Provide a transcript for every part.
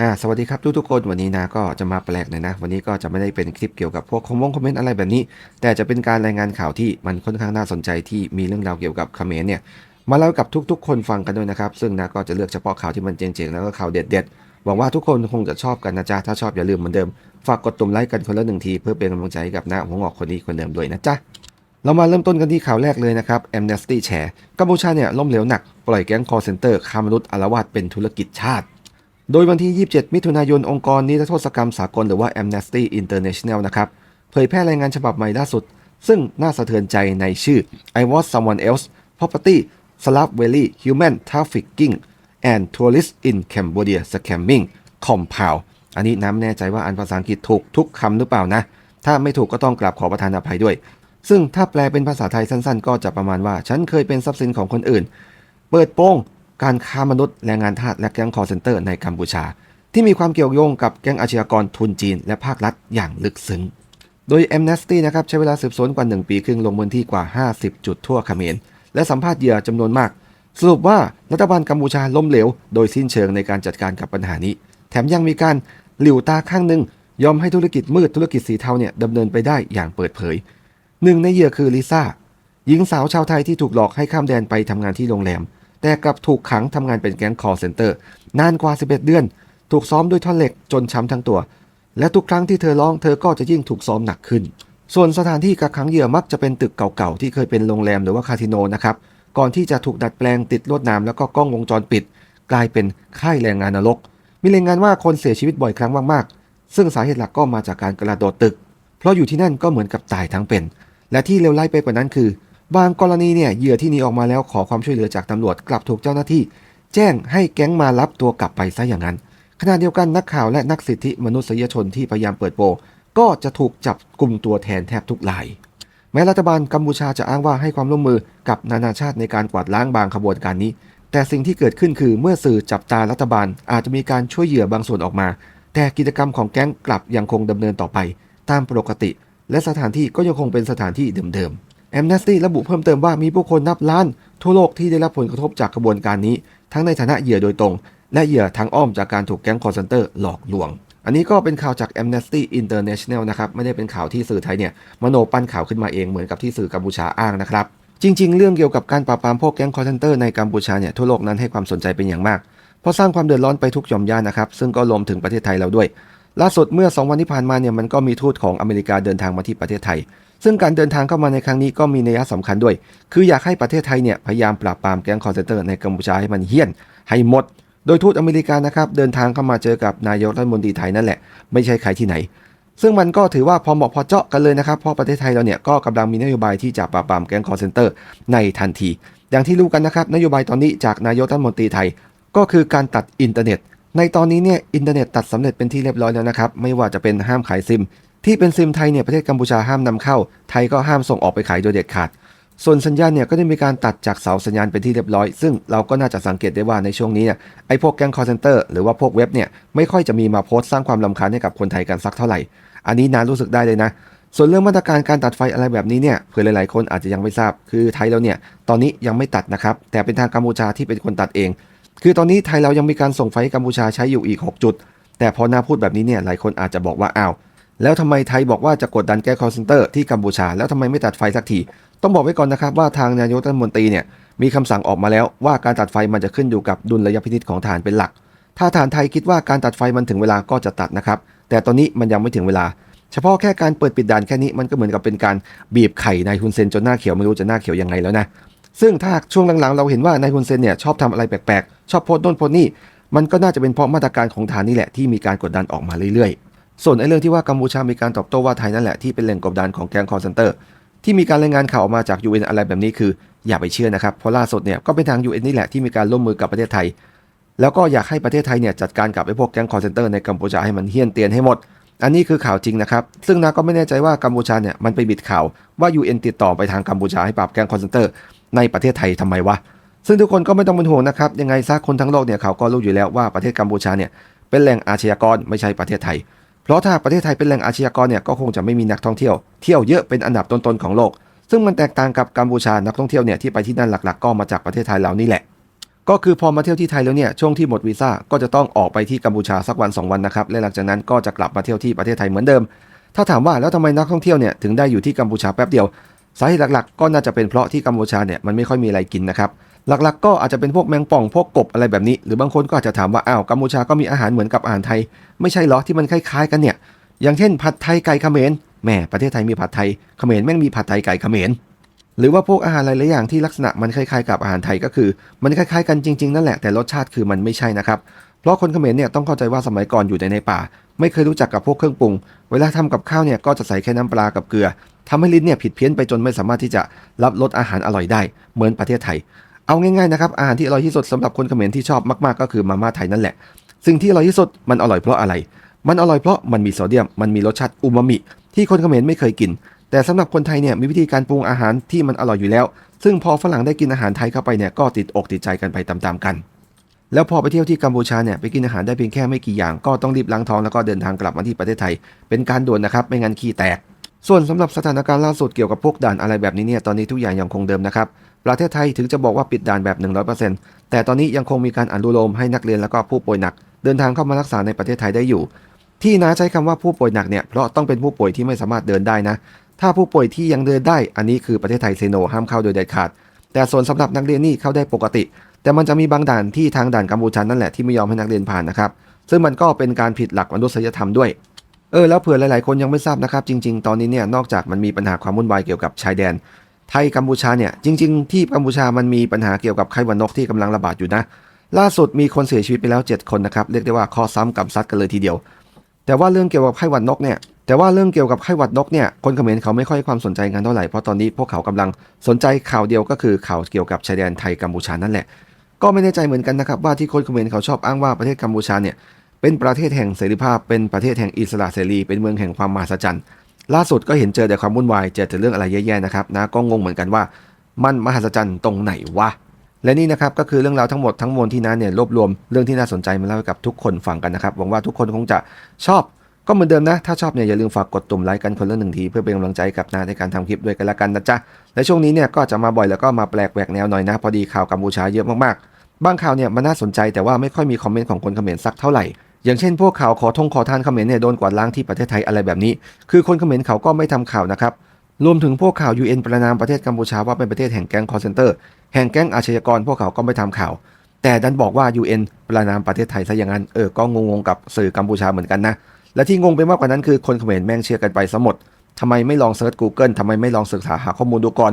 อ่าสวัสดีครับทุกทุกๆคนวันนี้นะก็จะมาแปลกหน่อยนะ วันนี้ก็จะไม่ได้เป็นคลิปเกี่ยวกับพวกคอมมงคอมเมนต์อะไรแบบนี้ แต่จะเป็นการรายงานข่าวที่มันค่อนข้างน่าสนใจที่มีเรื่องราวเกี่ยวกับเขมรเนี่ยมาเล่ากับทุก ๆ คนฟังกันด้วยนะครับ ซึ่งนะก็จะเลือกเฉพาะข่าวที่มันเจ๋งๆแล้วก็ข่าวเด็ดๆหวังว่าทุกคนคงจะชอบกันนะจ๊ะถ้าชอบอย่าลืมเหมือนเดิมฝากกดตุ่มไลค์กันคนละหนึ่งทีเพื่อเป็นกำลังใจให้กับน้าหัวงอกคนนี้คนเดิมด้วยนะจ๊ะเรามาเริ่มต้นกันที่ข่าวแรกเลยนะครับแอมเนสตี้แชร์กัมพูชาเนี่ยล้มเหลวหนักปล่อยแก๊งคอร์เซนเตอร์ค้ามนุษย์อารวาสเป็นธุรกิจชาติ โดยวันที่ 27 มิถุนายนองค์กรนิรโทษกรรมสากลหรือว่า Amnesty International นะครับเผยแพร่รายงานฉบับใหม่ล่าสุด ซึ่งน่าสะเทือนใจในชื่อ I was someone else property slavery human trafficking and tourist in Cambodia scamming compound อันนี้น้ำแน่ใจว่าอันภาษาอังกฤษถูกทุกคำหรือเปล่านะ ถ้าไม่ถูกก็ต้องกราบขอประทานอภัยด้วย ซึ่งถ้าแปลเป็นภาษาไทยสั้นๆ ก็จะประมาณว่า ฉันเคยเป็นทรัพย์สินของคนอื่น เปิดโปง การค้ามนุษย์แรงงานทาสและแก๊งคอร์เซนเตอร์ในกัมพูชา ที่มีความเกี่ยวโยงกับแก๊งอาชญากรทุนจีนและภาครัฐอย่างลึกซึ้ง โดย Amnesty นะครับใช้เวลาสืบสวนกว่า 1 ปีครึ่งลงพื้นที่กว่า 50 จุดทั่วเขมร และสัมภาษณ์เหยื่อจำนวนมาก สรุปว่ารัฐบาลกัมพูชาล้มเหลว โดยสิ้นเชิงในการจัดการกับปัญหานี้ แถมยังมีการหลิวตาข้างหนึ่งยอมให้ธุรกิจมืดธุรกิจสีเทาเนี่ยดำเนินไปได้อย่างเปิดเผยหนึ่งในเหยื่อคือลิซ่าหญิงสาวชาวไทยที่ถูกหลอกให้ข้ามแดนไปทำงานที่โรงแรม แต่กลับถูกขังทำงานเป็นแก๊งคอร์เซนเตอร์นานกว่า 11 เดือน ถูกซ้อมด้วยท่อนเหล็กจนช้ำทั้งตัว และทุกครั้งที่เธอร้องเธอก็จะยิ่งถูกซ้อมหนักขึ้น ส่วนสถานที่กักขังเหยื่อมักจะเป็นตึกเก่าๆที่เคยเป็นโรงแรมหรือว่าคาสิโนนะครับก่อนที่จะถูกดัดแปลงติดลวดนามแล้วก็กล้องวงจรปิด กลายเป็นค่ายแรงงานนรก มีรายงานว่าคนเสียชีวิตบ่อยครั้งมากๆ ซึ่งสาเหตุหลักก็มาจากการกระโดดตึก เพราะอยู่ที่นั่นก็เหมือนกับตายทั้งเป็น และที่เลวร้ายไปกว่านั้นคือ บางกรณีเนี่ยเหยื่อที่หนีออกมาแล้วขอความช่วยเหลือจากตำรวจกลับถูกเจ้าหน้าที่ แจ้งให้แก๊งมารับตัวกลับไปซะอย่างนั้น ขณะเดียวกันนักข่าวและนักสิทธิมนุษยชนที่พยายามเปิดโปงก็จะถูกจับกลุ่มตัวแทนแทบทุกราย แม้รัฐบาลกัมพูชาจะอ้างว่าให้ความร่วมมือกับนานาชาติในการกวาดล้างบางขบวนการนี้ แต่สิ่งที่เกิดขึ้นคือเมื่อสื่อจับตารัฐบาลอาจจะมีการช่วยเหยื่อบางส่วนออกมา แต่กิจกรรมของแก๊งกลับยังคงดำเนินต่อไป ตามปกติ และสถานที่ก็ยังคงเป็นสถานที่เดิมๆ แอมเนสตี้ระบุเพิ่มเติมว่ามีผู้คนนับล้าน ทั่วโลกที่ได้รับผลกระทบจากกระบวนการนี้ ทั้งในฐานะเหยื่อโดยตรง และเหยื่อทางอ้อมจากการถูกแก๊งคอร์เซนเตอร์หลอกลวง อันนี้ก็เป็นข่าวจาก Amnesty International นะครับไม่ได้เป็นข่าวที่สื่อไทยเนี่ยมโนปั้นข่าวขึ้นมาเองเหมือนกับที่สื่อกัมพูชาอ้างนะครับจริง ๆ เรื่องเกี่ยวกับการปราบปรามพวกแก๊งคอร์เซนเตอร์ในกัมพูชาเนี่ยทั่วโลกนั้นให้ความสนใจเป็นอย่างมากเพราะสร้างความเดือดร้อนไปทุกหย่อมย่านนะครับซึ่งก็รวมถึงประเทศไทยเราด้วย ล่าสุดเมื่อ 2 วันที่ผ่านมาเนี่ยมันก็มีทูตของอเมริกาเดินทางมาที่ประเทศไทย ซึ่งการเดินทางเข้ามาในครั้งนี้ก็มีนัยสำคัญด้วย คืออยากให้ประเทศไทยเนี่ยพยายามปราบปรามแก๊งคอร์เซนเตอร์ในกัมพูชาให้มันเหี้ยน ให้หมด โดยทูตอเมริกานะครับเดินทางเข้ามาเจอกับนายกรัฐมนตรีไทยนั่นแหละ ไม่ใช่ใครที่ไหน ซึ่งมันก็ถือว่าพอเหมาะพอเจาะกันเลยนะครับเพราะประเทศไทยเราเนี่ยก็กำลังมีนโยบายที่จะปราบปรามแก๊งคอร์เซนเตอร์ในทันที อย่างที่รู้กันนะครับนโยบายตอนนี้จากนายกรัฐมนตรีไทย ก็คือการตัดอินเทอร์เน็ต ในตอนนี้เนี่ยอินเทอร์เน็ตตัดสำเร็จเป็นที่เรียบร้อยแล้วนะครับไม่ว่าจะเป็นห้ามขายซิม ที่เป็นซิมไทยเนี่ยประเทศกัมพูชาห้ามนำเข้า ไทยก็ห้ามส่งออกไปขายโดยเด็ดขาด ส่วนสัญญาณเนี่ยก็ได้มีการตัดจากเสาสัญญาณเป็นที่เรียบร้อย ซึ่งเราก็น่าจะสังเกตได้ว่าในช่วงนี้เนี่ยไอ้พวกแก๊งคอร์เซนเตอร์หรือว่าพวกเว็บเนี่ยไม่ค่อยจะมีมาโพสต์สร้างความลำคาญให้กับคนไทยกันสักเท่าไหร่ อันนี้นารู้สึกได้เลยนะส่วนเรื่องมาตรการการตัดไฟอะไรแบบนี้เนี่ยเผื่อหลายๆ คนอาจจะยังไม่ทราบ คือไทยเราเนี่ยตอนนี้ยังไม่ตัดนะครับแต่เป็นทางกัมพูชาที่เป็นคนตัดเอง คือตอนนี้ไทยเรายังมีการส่งไฟให้กัมพูชาใช้อยู่อีก 6 จุด แต่พอนาพูดแบบนี้เนี่ยหลายคนอาจจะบอกว่าอ้าวแล้วทำไมไทยบอกว่าจะกดดันแก้คอร์เซนเตอร์ที่กัมพูชา แล้วทำไมไม่ตัดไฟสักที ต้องบอกไว้ก่อนนะครับว่าทางนายกรัฐมนตรีเนี่ยมีคำสั่งออกมาแล้วว่าการตัดไฟมันจะขึ้นอยู่กับดุลยพินิจของฐานเป็นหลัก ถ้าฐานไทยคิดว่าการตัดไฟมันถึงเวลาก็จะตัดนะครับ แต่ตอนนี้มันยังไม่ถึงเวลา เฉพาะแค่การเปิดปิดด่านแค่นี้มันก็เหมือนกับเป็นการบีบไข่นายฮุนเซนจนหน้าเขียวไม่รู้จะหน้าเขียวยังไงแล้วนะ ซึ่งถ้าช่วงหลังๆเราเห็นว่านายฮุนเซนเนี่ยชอบทำอะไรแปลกๆ ชอบโพสต์โน่นโพสต์นี่มันก็น่าจะเป็นเพราะมาตรการของฐานนี่แหละที่มีการกดดันออกมาเรื่อยๆ ส่วนไอ้เรื่องที่ว่ากัมพูชามีการตอบโต้ว่าไทยนั่นแหละที่เป็นแหล่งกบดานของแก๊งคอร์เซนเตอร์ที่มีการรายงานข่าวออกมาจาก UN อะไรแบบนี้คือ อย่าไปเชื่อนะครับ เพราะล่าสุดเนี่ยก็เป็นทาง UN นี่แหละที่มีการร่วมมือกับประเทศไทย แล้วก็อยากให้ประเทศไทยเนี่ยจัดการกับไอ้พวกแก๊งคอร์เซนเตอร์ในกัมพูชาให้มันเฮี้ยนเตียนให้หมด อันนี้คือข่าวจริงนะครับ ซึ่งนาก็ไม่แน่ใจว่ากัมพูชาเนี่ยมันไปบิดข่าวว่า UN ติดต่อไปทางกัมพูชาให้ปราบแก๊งคอร์เซนเตอร์ในประเทศไทยทำไมวะ ซึ่งทุกคนก็ไม่ต้องเป็นห่วงนะครับยังไงซะคนทั้งโลกเนี่ยเขาก็รู้อยู่แล้วว่าประเทศกัมพูชาเนี่ยเป็นแหล่งอาชญากรไม่ใช่ประเทศไทย เพราะถ้าประเทศไทยเป็นแหล่งอาชญากรเนี่ยก็คงจะไม่มีนักท่องเที่ยวเที่ยวเยอะเป็นอันดับต้นๆของโลก ซึ่งมันแตกต่างกับกัมพูชานักท่องเที่ยวเนี่ยที่ไปที่นั่นหลักๆ ก็มาจากประเทศไทยเรานี่แหละ ก็คือพอมาเที่ยวที่ไทยแล้วเนี่ยช่วงที่หมดวีซ่าก็จะต้องออกไปที่กัมพูชาสักวัน 2 วันนะครับและหลังจากนั้นก็จะกลับมาเที่ยวที่ประเทศไทยเหมือนเดิม ถ้าถามว่าแล้วทำไมนักท่องเที่ยวเนี่ยถึงได้อยู่ที่กัมพูชาแป๊บเดียวสาเหตุหลักๆ ก็น่าจะเป็นเพราะที่กัมพูชาเนี่ยมันไม่ค่อยมีอะไรกินนะครับ หลักๆ ก็อาจจะเป็นพวกแมงป่องพวกกบอะไรแบบนี้ หรือบางคนก็อาจจะถามว่าอ้าวกัมพูชาก็มีอาหารเหมือนกับอาหารไทย ไม่ใช่เหรอที่มันคล้ายๆกันเนี่ย อย่างเช่น ผัดไทยไก่เขมรแหมประเทศไทยมีผัดไทยเขมรแม่งมีผัดไทยไก่เขมรหรือว่าพวกอาหารหลายๆอย่างที่ลักษณะมันคล้ายๆกับอาหารไทยก็คือ มันคล้ายๆกันจริงๆนั่นแหละแต่รสชาติคือมันไม่ใช่นะครับเพราะคนเขมรเนี่ยต้องเข้าใจว่าสมัยก่อนอยู่แต่ในป่า ไม่เคยรู้จักกับพวกเครื่องปรุง เวลาทำกับข้าวเนี่ยก็จะใส่แค่น้ำปลากับเกลือทำให้ลิ้นเนี่ยผิดเพี้ยนไปจนไม่สามารถที่จะรับรสอาหารอร่อยได้ เหมือนประเทศไทย เอาง่ายๆนะครับอาหารที่อร่อยที่สุดสำหรับคนเขมรที่ชอบมากๆก็คือมาม่าไทยนั่นแหละ สิ่งที่อร่อยที่สุดมันอร่อยเพราะอะไร มันอร่อยเพราะมันมีโซเดียม มันมีรสชาติอูมามิ ที่คนเขมรไม่เคยกิน แต่สำหรับคนไทยเนี่ยมีวิธีการปรุงอาหารที่มันอร่อยอยู่แล้ว ซึ่งพอฝรั่งได้กินอาหารไทยเข้าไปเนี่ยก็ติดอกติดใจกันไปตามๆกัน แล้วพอไปเที่ยวที่กัมพูชาเนี่ยไปกินอาหารได้เพียงแค่ไม่กี่อย่าง ก็ต้องรีบล้างท้องแล้วก็เดินทางกลับมาที่ประเทศไทย เป็นการด่วนนะครับไม่งั้นขี้แตก ส่วนสำหรับสถานการณ์ล่าสุดเกี่ยวกับพวกด่านอะไรแบบนี้เนี่ยตอนนี้ทุกอย่างยังคงเดิมนะครับ ประเทศไทยถึงจะบอกว่าปิดด่านแบบ 100%แต่ตอนนี้ยังคงมีการอนุโลมให้นักเรียนแล้วก็ผู้ป่วยหนัก เดินทางเข้ามารักษาในประเทศไทยได้อยู่ ที่น้าใช้คำว่าผู้ป่วยหนักเนี่ยเพราะต้องเป็นผู้ป่วยที่ไม่สามารถเดินได้นะ ถ้าผู้ป่วยที่ยังเดินได้ อันนี้คือประเทศไทยเซโนห้ามเข้าโดยเด็ดขาด แต่ส่วนสำหรับนักเรียนนี่เข้าได้ปกติ แต่มันจะมีบางด่านที่ทางด่านกัมพูชานั่นแหละที่ไม่ยอมให้นักเรียนผ่านนะครับ ซึ่งมันก็เป็นการผิดหลักมนุษยธรรมด้วยเออแล้วเผื่อหลายๆ คนยังไม่ทราบนะครับ จริง ๆ ตอนนี้เนี่ยนอกจากมันมีปัญหาความวุ่นวายเกี่ยวกับชายแดน ไทยกัมพูชาเนี่ยจริง ๆ ที่กัมพูชามันมีปัญหาเกี่ยวกับไข้หวัดนกที่กำลังระบาดอยู่นะ ล่าสุดมีคนเสียชีวิตไปแล้ว 7 คนนะครับเรียกได้ว่าข้อซ้ำกับซัดกันเลยทีเดียว แต่ว่าเรื่องเกี่ยวกับไข้หวัดนกเนี่ยแต่ว่าเรื่องเกี่ยวกับไข้หวัดนกเนี่ยคนเขมรเขาไม่ค่อยความสนใจกันเท่าไหร่เพราะตอนนี้พวกเขากำลังสนใจข่าวเดียวก็คือข่าวเกี่ยวกับชายแดนไทยกัมพูชานั่นแหละ ก็ไม่แน่ใจเหมือนกันนะครับว่าที่คนเขมรเขาชอบอ้างว่าประเทศกัมพูชาเนี่ยเป็นประเทศแห่งเสรีภาพเป็นประเทศแห่งอิสระเสรีเป็นเมืองแห่งความมหัศจรรย์ ล่าสุดก็เห็นเจอแต่ความวุ่นวายเจอแต่เรื่องอะไรแย่ๆนะครับนะก็งงเหมือนกันว่า มันมหัศจรรย์ตรงไหนวะและนี่นะครับก็คือเรื่องราวทั้งหมดทั้งมวลที่น้าเนี่ยรวบรวมเรื่องที่น่าสนใจมาเล่าให้กับทุกคนฟังกันนะครับหวังว่าทุกคนคงจะชอบก็เหมือนเดิมนะ ถ้าชอบเนี่ยอย่าลืมฝากกดตุ่มไลค์กันคนละหนึ่งที เพื่อเป็นกำลังใจกับนาในการทำคลิปด้วยกันละกันนะจ๊ะ และช่วงนี้เนี่ยก็จะมาบ่อยแล้วก็มาแปลกแหวกแนวหน่อยนะ พอดีข่าวกัมพูชาเยอะมากๆ บางข่าวเนี่ยมันน่าสนใจแต่ว่าไม่ค่อยมีคอมเมนต์ของคนเขมรสักเท่าไหร่ อย่างเช่นพวกข่าวขอทงขอทานเขมรเนี่ยโดนกวาดล้างที่ประเทศไทยอะไรแบบนี้ คือคนเขมรเขาก็ไม่ทำข่าวนะครับ รวมถึงพวกข่าว UN ประนามประเทศกัมพูชาว่าเป็นประเทศแห่งแก๊งคอร์เซนเตอร์แห่งแก๊งอาชญากรพวกเขาก็ไม่ทำข่าว แต่ดันบอกว่า UN ประนามประเทศไทยซะอย่างนั้นเออก็งงๆกับสื่อกัมพูชาเหมือนกันนะและที่งงไปมากกว่านั้นคือคนเขมรแม่งเชื่อกันไปซะหมดทำไมไม่ลองเซิร์ช Google ทำไมไม่ลองศึกษาหาข้อมูลดูก่อน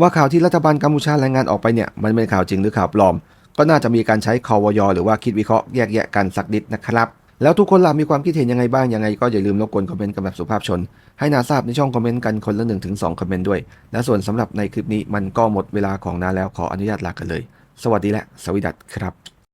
ว่าข่าวที่รัฐบาลกัมพูชารายงานออกไปเนี่ยมันเป็นข่าวจริงหรือข่าวปลอม ก็น่าจะมีการใช้คอวยหรือว่าคิดวิเคราะห์แยกแยะกันสักนิดนะครับ แล้วทุกคนล่ะมีความคิดเห็นยังไงบ้างยังไง ก็อย่าลืมรบกวนคอมเมนต์กับแบบสุภาพชน ให้นาทราบในช่องคอมเมนต์กันคนละ1นถึงสคอมเมนต์ด้วย และส่วนสำหรับในคลิปนี้มันก็หมดเวลาของนาแล้วขออนุญาตลากันเลย สวัสดีและสวัสดีครับ